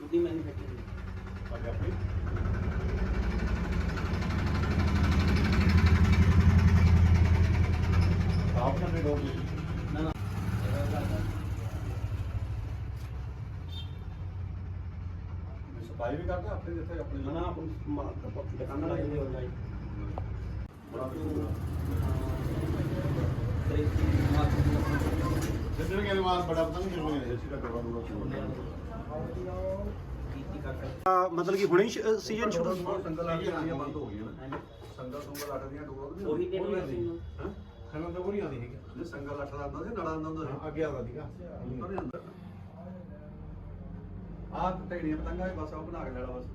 ਉਹਦੀ ਮੈਨੂਫੈਕਚਰਿੰਗ ਅੱਜ ਆਪਣੀ ਆਪ ਕਰਦੇ ਲੋਕ ਜੀ ਨਾ ਨਾ ਸਫ਼ਾਈ ਵੀ ਕਰਦੇ ਆਪਣੇ ਜਿੱਥੇ ਆਪਣੇ ਨਾ ਨਾ ਦੁਕਾਨਾਂ ਲਾਈ ਹੋਈ ਹੋਈ ਬੜਾ ਵਧੀਆ ਤੇ ਜਿੱਦਣ ਕੇ ਬਾਅਦ ਬੜਾ ਪਤਾ ਨਹੀਂ ਕਿਉਂ ਨਹੀਂ ਸੀ ਦਾ ਕਰਵਾ ਦੂਗਾ ਕੀਤੀ ਕਾਕਾ ਮਤਲਬ ਕਿ ਹੁਣੇ ਸੀਜ਼ਨ ਸ਼ੁਰੂ ਸੰਗਲ ਆ ਗਈਆਂ ਬੰਦ ਹੋ ਗਈਆਂ ਨਾ ਸੰਗਲ ਸੰਗਲ ਅੱਠ ਦੀਆਂ ਡੋਰ ਉਹੀ ਹਾਂ ਸੰਗਲ ਤਾਂ ਕੋਈ ਆਉਂਦੀ ਹੈਗੀ ਜੇ ਸੰਗਲ ਅੱਠ ਦਾ ਸੀ ਨੜਾ ਹੁੰਦਾ ਸੀ। ਅੱਗੇ ਆਉਂਦਾ ਸੀਗਾ। ਉਹਦੇ ਅੰਦਰ ਆਹ ਟੈਣੀਆਂ ਪਤੰਗਾਂ ਇਹ ਬਸ ਉਹ ਬਣਾ ਕੇ ਲੈਣਾ ਬਸ।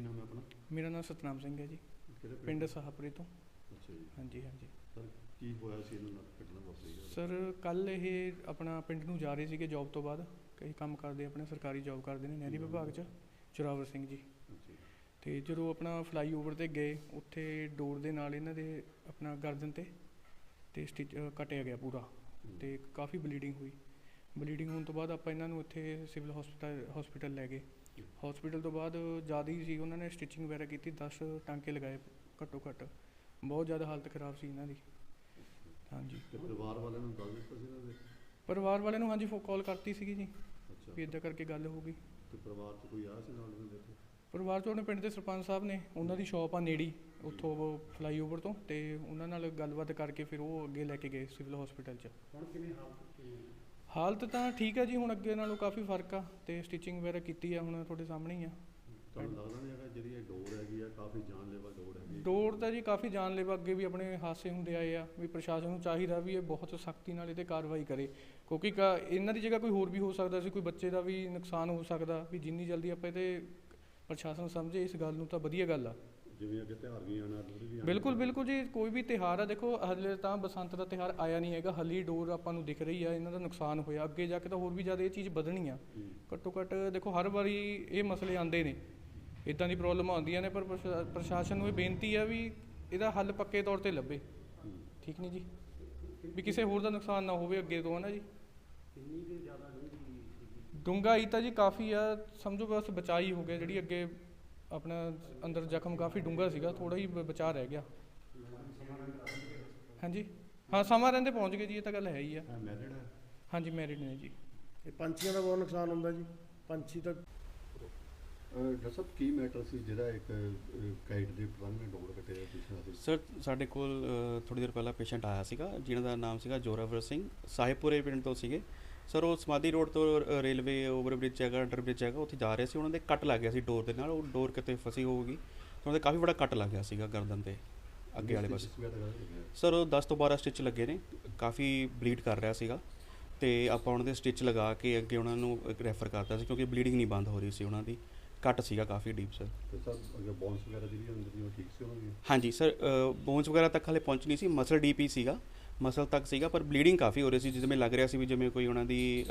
ਕੀ ਨਾਮ ਹੈ ਆਪਣਾ? ਮੇਰਾ ਨਾਮ ਸਤਨਾਮ ਸਿੰਘ ਹੈ ਜੀ। ਕਿਹੜੇ ਪਿੰਡ? ਸਾਹਪੁਰੇ ਤੋਂ। ਅੱਛਾ ਜੀ। ਹਾਂਜੀ ਹਾਂਜੀ। ਸਰ ਕੀ ਹੋਇਆ ਸੀ ਇਹਨਾਂ ਨਾਲ? ਘਟਨਾ ਵਾਪਰੀ ਹੈ? ਸਰ ਕੱਲ ਇਹ ਆਪਣਾ ਪਿੰਡ ਨੂੰ ਜਾ ਰਹੇ ਸੀਗੇ ਜੌਬ ਤੋਂ ਬਾਅਦ। ਕਈ ਕੰਮ ਕਰਦੇ ਆਪਣੇ ਸਰਕਾਰੀ ਜੌਬ ਕਰਦੇ ਨੇ ਨਹਿਰੀ ਵਿਭਾਗ 'ਚ ਚੁਰਾਵਰ ਸਿੰਘ ਜੀ। ਅੱਛਾ ਜੀ। ਤੇ ਜਦੋਂ ਆਪਣਾ ਫਲਾਈਓਵਰ ਤੇ ਗਏ ਉੱਥੇ ਡੋਰ ਦੇ ਨਾਲ ਇਹਨਾਂ ਦੇ ਆਪਣਾ ਗਰਦਨ ਤੇ ਤੇ ਸਟਿਚ ਅ, ਕੱਟਿਆ ਗਿਆ ਪੂਰਾ। ਤੇ ਕਾਫੀ ਬਲੀਡਿੰਗ ਹੋਈ। ਬਲੀਡਿੰਗ ਹੋਣ ਤੋਂ ਬਾਅਦ ਆਪਾਂ ਇਹਨਾਂ ਨੂੰ ਇੱਥੇ ਸਿਵਲ ਹਸਪੀਟਲ ਹਸਪੀਟਲ ਲੈ ਗਏ। ਹਸਪੀਟਲ ਤੋਂ ਬਾਅਦ ਜ਼ਿਆਦਾ ਹੀ ਸੀ ਉਹਨਾਂ ਨੇ ਸਟਿਚਿੰਗ ਵਗੈਰਾ ਕੀਤੀ 10 ਟਾਂਕੇ ਲਗਾਏ ਘੱਟੋ ਘੱਟ। ਬਹੁਤ ਜ਼ਿਆਦਾ ਹਾਲਤ ਖਰਾਬ ਸੀ ਇਹਨਾਂ ਦੀ। ਹਾਂਜੀ। ਤੇ ਪਰਿਵਾਰ ਵਾਲਿਆਂ ਨੂੰ ਦੱਸ ਦਿੱਤਾ ਸੀ ਇਹਨਾਂ ਦੇ? ਪਰਿਵਾਰ ਵਾਲਿਆਂ ਨੂੰ ਹਾਂਜੀ ਫੋ ਕਾਲ ਕਰਤੀ ਸੀਗੀ ਜੀ। ਅੱਛਾ। ਵੀ ਇਦਾਂ ਕਰਕੇ ਗੱਲ ਹੋ ਗਈ। ਤੇ ਪਰਿਵਾਰ ਚ ਕੋਈ ਆਇਆ ਸੀ ਨਾਲ ਇਹਨਾਂ ਦੇ ਇੱਥੇ? ਪਰਿਵਾਰ ਚੋਂ ਆਪਣੇ ਪਿੰਡ ਦੇ ਸਰਪੰਚ ਸਾਹਿਬ ਨੇ ਉਹਨਾਂ ਦੀ ਸ਼ਾਪ ਆ ਨੇੜੀ ਉੱਥੋਂ ਉਹ ਫਲਾਈਓਵਰ ਤੋਂ ਤੇ ਉਹਨਾਂ ਨਾਲ ਗੱਲਬਾਤ ਕਰਕੇ ਫਿਰ ਉਹ ਅੱਗੇ ਲੈ ਕੇ ਗਏ ਸਿਵਲ ਹਸਪੀਟਲ 'ਚ। ਹੁਣ ਕਿਵੇਂ ਹਾਲਤ ਹਾਲਤ ਤਾਂ ਠੀਕ ਹੈ ਜੀ ਹੁਣ ਅੱਗੇ ਨਾਲੋਂ ਕਾਫੀ ਫ਼ਰਕ ਆ ਤੇ ਸਟਿਚਿੰਗ ਵਗੈਰਾ ਕੀਤੀ ਆ ਹੁਣ ਤੁਹਾਡੇ ਸਾਹਮਣੇ ਹੀ ਆ। ਤੁਹਾਨੂੰ ਲੱਗਦਾ ਨਹੀਂ ਹੈਗਾ ਜਿਹੜੀ ਇਹ ਡੋਰ ਹੈਗੀ ਆ ਕਾਫੀ ਜਾਨਲੇਵਾ ਡੋਰ ਹੈਗੀ ਹੈ। ਡੋਰ ਤਾਂ ਜੀ ਕਾਫੀ ਜਾਨਲੇਵਾ ਅੱਗੇ ਵੀ ਆਪਣੇ ਹਾਦਸੇ ਹੁੰਦੇ ਆਏ ਆ ਵੀ ਪ੍ਰਸ਼ਾਸਨ ਨੂੰ ਚਾਹੀਦਾ ਵੀ ਇਹ ਬਹੁਤ ਸਖਤੀ ਨਾਲ ਇਹਤੇ ਕਾਰਵਾਈ ਕਰੇ। ਕਿਉਂਕਿ ਕਾ- ਇਹਨਾਂ ਦੀ ਜਗ੍ਹਾ ਕੋਈ ਹੋਰ ਵੀ ਹੋ ਸਕਦਾ ਸੀ ਕੋਈ ਬੱਚੇ ਦਾ ਵੀ ਨੁਕਸਾਨ ਹੋ ਸਕਦਾ ਵੀ ਜਿੰਨੀ ਜਲਦੀ ਆਪਾਂ ਇਹਤੇ ਪ੍ਰਸ਼ਾਸਨ ਸਮਝੇ ਇਸ ਗੱਲ ਨੂੰ ਤਾਂ ਵਧੀਆ ਗੱਲ ਆ। ਜਿਵੇਂ ਅੱਗੇ ਤਿਉਹਾਰ ਵੀ ਆਣਾ ਲੋਹੜੀ ਵੀ ਆਉਣੀ। ਬਿਲਕੁਲ ਬਿਲਕੁਲ ਜੀ ਕੋਈ ਵੀ ਤਿਹਾਰ ਆ ਦੇਖੋ ਹਲੇ ਤਾਂ ਬਸੰਤ ਦਾ ਤਿਹਾਰ ਆਇਆ ਨਹੀਂ ਹੈਗਾ ਹਲੀ ਡੋਰ ਆਪਾਂ ਨੂੰ ਦਿਖ ਰਹੀ ਆ ਇਹਨਾਂ ਦਾ ਨੁਕਸਾਨ ਹੋਇਆ ਅੱਗੇ ਜਾ ਕੇ ਤਾਂ ਹੋਰ ਵੀ ਜ਼ਿਆਦਾ ਇਹ ਚੀਜ਼ ਵਧਣੀ ਆ ਹੂੰ। ਘੱਟੋ ਘੱਟ ਦੇਖੋ ਹਰ ਵਾਰੀ ਇਹ ਮਸਲੇ ਆਉਂਦੇ ਨੇ ਇਦਾਂ ਦੀ ਪ੍ਰੋਬਲਮ ਆਉਂਦੀਆਂ ਨੇ ਪਰ ਪ੍ਰਸ਼ਾ- ਪ੍ਰਸ਼ਾਸਨ ਨੂੰ ਇਹ ਬੇਨਤੀ ਆ ਵੀ ਇਹਦਾ ਹੱਲ ਪੱਕੇ ਤੌਰ ਤੇ ਲੱਭੇ ਹੂੰ। ਠੀਕ ਨਹੀਂ ਜੀ ਵੀ ਕਿਸੇ ਹੋਰ ਦਾ ਨੁਕਸਾਨ ਨਾ ਹੋਵੇ ਅੱਗੇ ਤੋਂ ਹੈ ਨਾ ਜੀ ਕਿੰਨੀ ਕੁ ਜ਼ਿਆਦਾ ਡੂੰਘੀ ਡੂੰਘਾਈ ਤਾਂ ਜੀ ਕਾਫੀ ਆ ਸਮਝੋ ਬਸ ਬਚਾਈ ਹੋ ਗਿਆ ਜਿਹੜੀ ਅੱਗੇ ਆਪਣਾ ਅੰਦਰ ਜ਼ਖਮ ਕਾਫੀ ਡੂੰਘਾ ਸੀਗਾ ਥੋੜਾ ਹੀ ਬ- ਬਚਾਅ ਰਹਿ ਗਿਆ। ਹਾਂਜੀ? ਹਾਂ ਸਮਾਂ ਰਹਿੰਦੇ ਪਹੁੰਚ ਗਏ ਜੀ ਇਹ ਤਾਂ ਗੱਲ ਹੈ ਹੀ ਆ। ਇਹ ਮੈਰਿਡ ਹੈ ਹਾਂਜੀ ਮੈਰਿਡ ਨੇ ਜੀ। ਇਹ ਪੰਛੀਆਂ ਦਾ ਬਹੁਤ ਨੁਕਸਾਨ ਹੁੰਦਾ ਜੀ। ਪੰਛੀ ਤਾਂ ਡਾਕਟਰ ਸਾਹਿਬ ਕੀ ਮੈਟਰ ਸੀ ਜਿਹੜਾ ਇੱਕ ਕਾਈਟ ਦੇ ਪਲੰਗ ਨੇ ਡੋਰ ਕੱਟਿਆ ਪਿਛਲਾ ਸੀ? ਸਰ ਸਾਡੇ ਕੋਲ ਥੋੜੀ ਦੇਰ ਪਹਿਲਾਂ ਪੇਸ਼ੈਂਟ ਆਇਆ ਸੀਗਾ ਜਿਨ੍ਹਾਂ ਦਾ ਨਾਮ ਸੀਗਾ ਜੋਰਾਵਰ ਸਿੰਘ ਸਾਹਿਬਪੁਰੇ ਪਿੰਡ ਤੋਂ ਸੀਗੇ। ਸਰ ਉਹ ਸਮਾਧੀ ਰੋਡ ਤੋਂ ਰੇਲਵੇ ਓਵਰਬ੍ਰਿਜ ਹੈਗਾ ਅੰਡਰ ਬ੍ਰਿਜ ਹੈਗਾ ਉੱਥੇ ਜਾ ਰਹੇ ਸੀ। ਉਹਨਾਂ ਦੇ ਕੱਟ ਲੱਗ ਗਿਆ ਸੀ ਡੋਰ ਦੇ ਨਾਲ ਉਹ ਡੋਰ ਕਿਤੇ ਫਸੀ ਹੋਊਗੀ। ਉਹਨਾਂ ਦੇ ਕਾਫੀ ਬੜਾ ਕੱਟ ਲੱਗ ਗਿਆ ਸੀਗਾ ਗਰਦਨ ਤੇ ਅੱਗੇ ਵਾਲੇ ਪਾਸੇ। ਸਰ ਉਹ 10 ਤੋਂ 12 ਸਟਿਚ ਲੱਗੇ ਨੇ ਕਾਫੀ ਬਲੀਡ ਕਰ ਰਿਹਾ ਸੀਗਾ। ਤੇ ਆਪਾਂ ਉਹਨਾਂ ਦੇ ਸਟਿਚ ਲਗਾ ਕੇ ਅੱਗੇ ਉਹਨਾਂ ਨੂੰ ਰੈਫਰ ਕਰਤਾ ਸੀ ਕਿਉਂਕਿ ਬਲੀਡਿੰਗ ਨਹੀਂ ਬੰਦ ਹੋ ਰਹੀ ਸੀ ਉਹਨਾਂ ਦੀ। ਕੱਟ ਸੀਗਾ ਕਾਫੀ ਡੀਪ ਸਰ। ਤੇ ਸਰ ਅਗਰ ਬੌਨਸ ਵਗੈਰਾ ਜਿਹੜੀ ਅੰਦਰ ਦੀ ਉਹ ਠੀਕ ਸੀ ਉਹਨਾਂ ਦੀ ਹਾਂਜੀ ਸਰ ਬੋਨਸ ਵਗੈਰਾ ਤੱਕ ਹਲੇ ਪਹੁੰਚ ਨਹੀਂ ਸੀ। ਮਸਲ ਡੀਪੀ ਸੀਗਾ। ਮਸਲ ਤੱਕ ਸੀਗਾ ਪਰ ਬਲੀਡਿੰਗ ਕਾਫੀ ਹੋ ਰਹੀ ਸੀ ਜਿਵੇਂ ਲੱਗ ਰਿਹਾ ਸੀ ਵੀ ਜਿਵੇਂ ਕੋਈ ਉਹਨਾਂ ਦੀ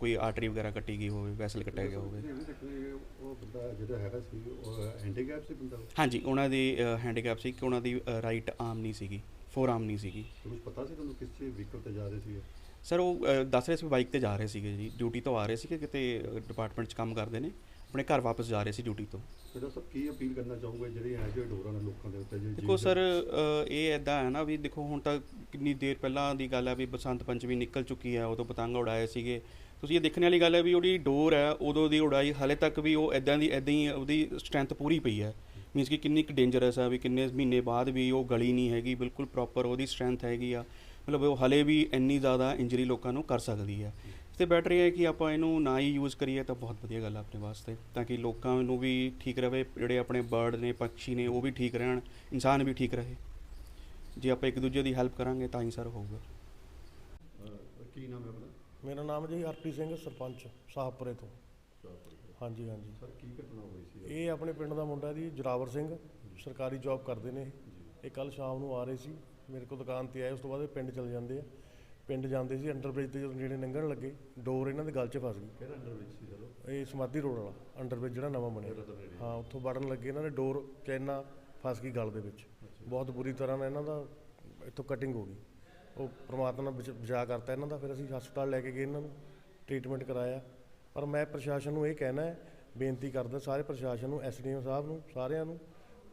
ਕੋਈ ਆਰਟਰੀ ਵਗੈਰਾ ਕੱਟੀ ਗਈ ਹੋਵੇ ਵੈਸਲ ਕੱਟਿਆ ਗਿਆ ਹੋਵੇ। ਇਹ ਵੀ ਦੇਖਣਾ ਉਹ ਬੰਦਾ ਜਿਹੜਾ ਹੈਗਾ ਸੀ ਉਹ ਹੈਂਡੀਕੈਪ ਸੀ ਬੰਦਾ? ਹਾਂਜੀ ਉਹਨਾਂ ਦੀ ਹੈਂਡੀਕੈਪ ਸੀ ਕਿ ਉਹਨਾਂ ਦੀ ਰਾਈਟ ਆਰਮ ਨਹੀਂ ਸੀਗੀ ਫੋਰ ਆਰਮ ਨਹੀਂ ਸੀਗੀ। ਤੁਹਾਨੂੰ ਪਤਾ ਸੀ ਤੁਹਾਨੂੰ ਕਿਸ ਚੀਜ਼ ਵਹੀਕਲ ਤੇ ਜਾ ਰਹੇ ਸੀ ਸਰ ਉਹ ਦੱਸ ਰਹੇ ਸੀ ਬਾਈਕ ਤੇ ਜਾ ਰਹੇ ਸੀਗੇ ਜੀ ਡਿਊਟੀ ਤੋਂ ਆ ਰਹੇ ਸੀਗੇ ਕਿਤੇ ਡਿਪਾਰਟਮੈਂਟ 'ਚ ਕੰਮ ਕਰਦੇ ਨੇ। ਆਪਣੇ ਘਰ ਵਾਪਸ ਜਾ ਰਹੇ ਸੀ ਡਿਊਟੀ ਤੋਂ। ਡਾਕਟਰ ਸਾਹਿਬ ਕੀ ਅਪੀਲ ਕਰਨਾ ਚਾਹੋਗੇ ਜਿਹੜੇ ਜਿਹੇ ਡੋਰਾਂ ਨੇ ਲੋਕਾਂ ਦੇ ਉੱਤੇ ਜਿਹੜੀ ਦੇਖੋ ਸਰ ਇਹ ਐਦਾਂ ਹੈ ਨਾ ਵੀ ਦੇਖੋ ਹੁਣ ਤਾਂ ਕਿੰਨੀ ਦੇਰ ਪਹਿਲਾਂ ਦੀ ਗੱਲ ਹੈ ਵੀ ਬਸੰਤ ਪੰਚਮੀ ਨਿਕਲ ਚੁੱਕੀ ਹੈ ਉਦੋਂ ਪਤੰਗ ਉਡਾਏ ਸੀਗੇ। ਤੁਸੀਂ ਇਹ ਦੇਖਣ ਵਾਲੀ ਗੱਲ ਹੈ ਵੀ ਉਹਦੀ ਡੋਰ ਹੈ ਉਦੋਂ ਦੀ ਉਡਾਈ ਹਾਲੇ ਤੱਕ ਵੀ ਉਹ ਐਦਾਂ ਦੀ ਐਦਾਂ ਹੀ ਉਹਦੀ ਸਟਰੈਂਥ ਪੂਰੀ ਪਈ ਹੈ। ਮੀਨਸ ਕਿ ਕਿੰਨੀ ਕੁ ਡੇਂਜਰਸ ਹੈ ਵੀ ਕਿੰਨੇ ਮਹੀਨੇ ਬਾਅਦ ਵੀ ਉਹ ਗਲੀ ਨਹੀਂ ਹੈਗੀ ਬਿਲਕੁਲ ਪ੍ਰੋਪਰ ਉਹਦੀ ਸਟਰੈਂਥ ਹੈਗੀ ਆ। ਮਤਲਬ ਉਹ ਹਲੇ ਵੀ ਇੰਨੀ ਜ਼ਿਆਦਾ ਇੰਜਰੀ ਲੋਕਾਂ ਨੂੰ ਕਰ ਸਕਦੀ ਹੈ। ਤੇ ਬੈਟਰ ਇਹ ਹੈ ਕਿ ਆਪਾਂ ਇਹਨੂੰ ਨਾ ਹੀ ਯੂਜ਼ ਕਰੀਏ ਤਾਂ ਬਹੁਤ ਵਧੀਆ ਗੱਲ ਹੈ ਆਪਣੇ ਵਾਸਤੇ ਤਾਂ ਕਿ ਲੋਕਾਂ ਨੂੰ ਵੀ ਠੀਕ ਰਵੇ ਜਿਹੜੇ ਆਪਣੇ ਬਰਡ ਨੇ ਪੰਛੀ ਨੇ ਉਹ ਵੀ ਠੀਕ ਰਹਿਣ ਇਨਸਾਨ ਵੀ ਠੀਕ ਰਹੇ। ਜੇ ਆਪਾਂ ਇੱਕ ਦੂਜੇ ਦੀ ਹੈਲਪ ਕਰਾਂਗੇ ਤਾਂ ਹੀ ਸਰ ਹੋਊਗਾ। ਕੀ ਨਾਮ ਹੈ ਆਪਣਾ? ਮੇਰਾ ਨਾਮ ਜੀ ਹਰਪ੍ਰੀਤ ਸਿੰਘ ਸਰਪੰਚ ਸਾਹਪੁਰੇ ਤੋਂ। ਹਾਂਜੀ ਹਾਂਜੀ। ਸਰ ਕੀ ਘਟਨਾ ਹੋਈ ਸੀ? ਇਹ ਆਪਣੇ ਪਿੰਡ ਦਾ ਮੁੰਡਾ ਜੀ ਜਰਾਵਰ ਸਿੰਘ ਸਰਕਾਰੀ ਜੌਬ ਕਰਦੇ ਨੇ ਇਹ। ਇਹ ਕੱਲ ਸ਼ਾਮ ਨੂੰ ਆ ਰਹੇ ਸੀ। ਮੇਰੇ ਕੋਲ ਦੁਕਾਨ ਤੇ ਆਏ ਉਸ ਤੋਂ ਬਾਅਦ ਇਹ ਪਿੰਡ ਚਲੇ ਜਾਂਦੇ ਆ। ਪਿੰਡ ਜਾਂਦੇ ਸੀ ਅੰਡਰਬ੍ਰਿਜ ਤੇ ਜਦੋਂ ਨੇੜੇ ਲੰਘਣ ਲੱਗੇ ਡੋਰ ਇਹਨਾਂ ਦੇ ਗਲ 'ਚ ਫਸ ਗਈ। ਕਿਹੜਾ ਅੰਡਰ ਵਿੱਚ ਸੀ ਚਲੋ ਇਹ ਸਮਾਧੀ ਰੋਡ ਵਾਲਾ ਅੰਡਰਬ੍ਰਿਜ ਜਿਹੜਾ ਨਵਾਂ ਬਣਿਆ। ਹਾਂ। ਉੱਥੋਂ ਵੜਨ ਲੱਗੇ ਇਹਨਾਂ ਦੇ ਡੋਰ ਚੈਨਾ ਫਸ ਗਈ ਗਲ ਦੇ ਵਿੱਚ। ਬਹੁਤ ਬੁਰੀ ਤਰ੍ਹਾਂ ਨਾਲ ਇਹਨਾਂ ਦਾ ਇੱਥੋਂ ਕਟਿੰਗ ਹੋ ਗਈ। ਉਹ ਪ੍ਰਮਾਤਮਾ ਬਚਾ ਕਰਤਾ ਇਹਨਾਂ ਦਾ ਫਿਰ ਅਸੀਂ ਹਸਪਤਾਲ ਲੈ ਕੇ ਗਏ ਇਹਨਾਂ ਨੂੰ ਟ੍ਰੀਟਮੈਂਟ ਕਰਾਇਆ। ਪਰ ਮੈਂ ਪ੍ਰਸ਼ਾਸਨ ਨੂੰ ਇਹ ਕਹਿਣਾ ਹੈ ਬੇਨਤੀ ਕਰਦਾ ਸਾਰੇ ਪ੍ਰਸ਼ਾਸਨ ਨੂੰ ਐਸਡੀਐਮ ਸਾਹਿਬ ਨੂੰ ਸਾਰਿਆਂ ਨੂੰ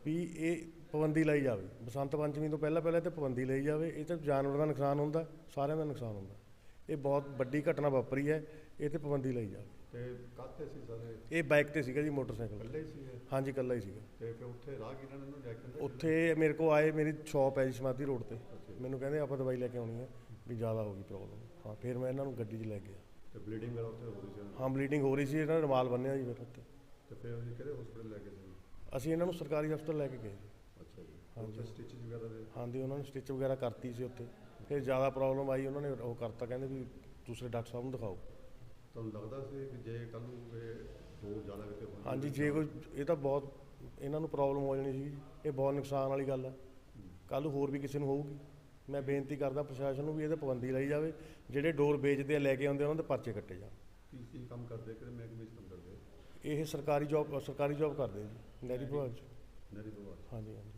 ਵੀ ਇਹ ਪਾਬੰਦੀ ਲਈ ਜਾਵੇ। ਬਸੰਤ ਪੰਚਮੀ ਤੋਂ ਪਹਿਲਾਂ ਪਹਿਲਾਂ ਤੇ ਪਾਬੰਦੀ ਲਈ ਜਾਵੇ। ਇਹ ਤਾਂ ਜਾਨਵਰ ਦਾ ਨੁਕਸਾਨ ਹੁੰਦਾ ਸਾਰਿਆਂ ਦਾ ਨੁਕਸਾਨ ਹੁੰਦਾ। ਇਹ ਬਹੁਤ ਵੱਡੀ ਘਟਨਾ ਵਾਪਰੀ ਹੈ ਇਹ ਤੇ ਪਾਬੰਦੀ ਲਈ ਜਾਵੇ। ਤੇ ਕਾਹਤੇ ਸੀ ਸਾਰੇ? ਇਹ ਬਾਈਕ ਤੇ ਸੀਗਾ ਜੀ ਮੋਟਰਸਾਈਕਲ ਇਕੱਲੇ ਹੀ ਸੀ? ਹਾਂਜੀ ਇਕੱਲਾ ਹੀ ਸੀਗਾ। ਤੇ ਫਿਰ ਉੱਥੇ ਨੇ ਇਹਨੂੰ ਲੈ ਕੇ ਉੱਥੇ ਮੇਰੇ ਕੋ ਆਏ ਮੇਰੀ ਸ਼ਾਪ ਹੈ ਜੀ ਸਮਾਧੀ ਰੋਡ ਤੇ। ਮੈਨੂੰ ਕਹਿੰਦੇ ਆਪਾਂ ਦਵਾਈ ਲੈ ਕੇ ਆਉਣੀ ਹੈ ਵੀ ਜ਼ਿਆਦਾ ਹੋ ਗਈ ਪ੍ਰੋਬਲਮ ਹਾਂ ਫਿਰ ਮੈਂ ਇਹਨਾਂ ਨੂੰ ਗੱਡੀ 'ਚ ਲੈ ਗਿਆ। ਤੇ ਬਲੀਡਿੰਗ ਵਗੈਰਾ ਉੱਥੇ ਹੋ ਰਹੀ ਸੀ? ਹਾਂ ਬਲੀਡਿੰਗ ਹੋ ਰਹੀ ਸੀ ਇਹਨਾਂ ਨੇ ਰੁਮਾਲ ਬੰਨਿਆ ਜੀ ਫਿਰ ਉੱਤੇ ਤੇ ਫਿਰ ਅਸੀਂ ਕਿਹੜੇ ਹਸਪੀਟਲ ਲੈ ਕੇ ਅਸੀਂ ਇਹਨਾਂ ਨੂੰ ਸਰਕਾਰੀ ਹਸਪਤਾਲ ਲੈ ਕੇ ਗਏ। ਅੱਛਾ ਜੀ। ਹਾਂਜੀ। ਉੱਥੇ ਸਟਿਚਿੰਗ ਵਗੈਰਾ ਦੇ? ਹਾਂਜੀ ਉਹਨਾਂ ਨੇ ਸਟਿਚ ਵਗੈਰਾ ਕਰਤੀ ਸੀ ਉੱਥੇ। ਫਿਰ ਜ਼ਿਆਦਾ ਪ੍ਰੋਬਲਮ ਆਈ ਉਹਨਾਂ ਨੇ ਉਹ ਕਰਤਾ ਕਹਿੰਦੇ ਵੀ ਦੂਸਰੇ ਡਾਕਟਰ ਸਾਹਿਬ ਨੂੰ ਦਿਖਾਓ। ਤੁਹਾਨੂੰ ਲੱਗਦਾ ਸੀ ਕਿ ਜੇ ਕੱਲ ਨੂੰ ਇਹ ਦੋ ਜ਼ਿਆਦਾ ਕਿਤੇ ਹੋਣ ਹਾਂਜੀ ਜੇ ਕੋਈ ਇਹ ਤਾਂ ਬਹੁਤ ਇਹਨਾਂ ਨੂੰ ਪ੍ਰੋਬਲਮ ਹੋ ਜਾਣੀ ਸੀ ਇਹ ਬਹੁਤ ਨੁਕਸਾਨ ਵਾਲੀ ਗੱਲ ਹੈ। ਕੱਲ ਹੋਰ ਵੀ ਕਿਸੇ ਨੂੰ ਹੋਊਗੀ। ਮੈਂ ਬੇਨਤੀ ਕਰਦਾ ਪ੍ਰਸ਼ਾਸਨ ਨੂੰ ਵੀ ਇਹਦੇ ਪਾਬੰਦੀ ਲਾਈ ਜਾਵੇ। ਜਿਹੜੇ ਡੋਰ ਵੇਚਦੇ ਆ ਲੈ ਕੇ ਆਉਂਦੇ ਉਹਨਾਂ ਦੇ ਪਰਚੇ ਕੱਟੇ ਜਾਣ। ਕੀ ਕੀ ਕੰਮ ਕਰਦੇ ਕਿਹੜੇ ਮਹਿਕਮੇ 'ਚ ਇਹ ਸਰਕਾਰੀ ਜੌਬ ਸਰਕਾਰੀ ਜੌਬ ਕਰਦੇ ਜੀ ਨਹਿਰੀ ਵਿਭਾਗ 'ਚ ਨਹਿਰੀ ਵਿਭਾਗ? ਹਾਂਜੀ ਹਾਂਜੀ